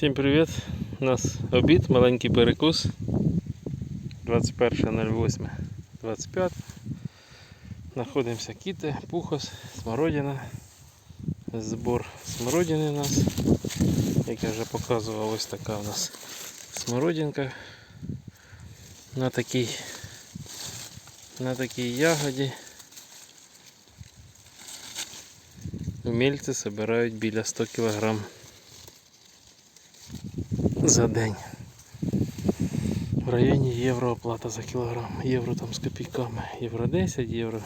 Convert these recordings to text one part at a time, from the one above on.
Всім привіт! У нас обід, маленький перекус. 21.08.25. Знаходимося кіти, пухос, смородина. Збор смородини у нас. Як я вже показував, ось така у нас смородинка. На такій, на такій ягоді. Умільці збирають біля 100 кг за день. В районі євро оплата за кілограм. Євро там з копійками. Євро 10, євро.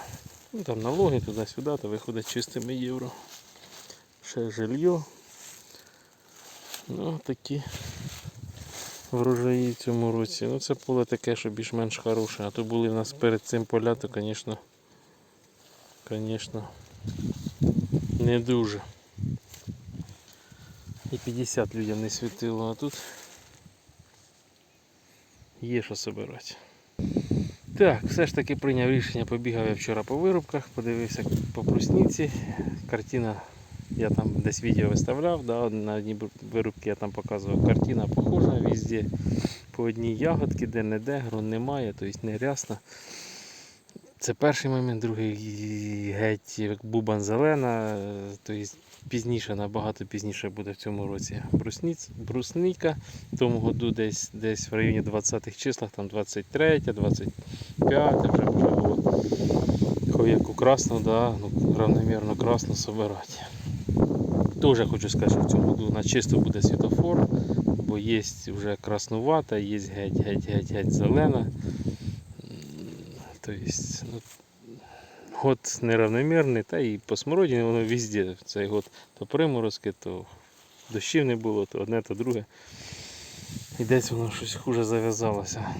Ну там налоги туди-сюди, то виходить чистими євро. Ще жилье. Ну такі врожаї в цьому році. Ну це поле таке, що більш-менш хороше. А то були в нас перед цим поля, то звісно, звісно, не дуже. І 50 людям не світило, а тут є що собирати. Так, все ж таки прийняв рішення, побігав я вчора по вирубках, подивився по прусниці. Картина, я там десь відео виставляв, да, на одній вирубці я там показував, картина похожа везде. По одній ягодці, де не де, грон немає, тобто не рясно. Це перший момент, другий геть як бубан зелена, тобто пізніше, набагато пізніше буде в цьому році брусника. В тому году десь десь в районі 20-х числах, там 23, 25 вже було. Як красну, да, ну, равномірно красну собирати. Тоже хочу сказати, що в цьому году на чисто буде світофор, бо є вже краснувата, є геть-геть-геть зелена. Тобто, ну, год неравномірний, та і по смородині воно везде в цей год то приморозки, то дощів не було, то одне, то друге. І десь воно щось хуже зав'язалося.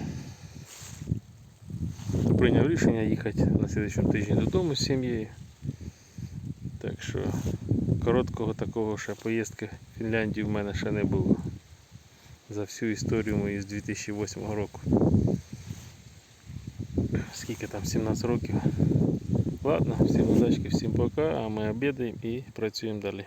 То прийняв рішення їхати на слідчому тижні додому з сім'єю. Так що короткого такого ще поїздки в Фінляндію в мене ще не було. За всю історію мою з 2008 року. Скільки там 17 років. Ладно, всім удачки, всім пока, а ми обідаємо і працюємо далі.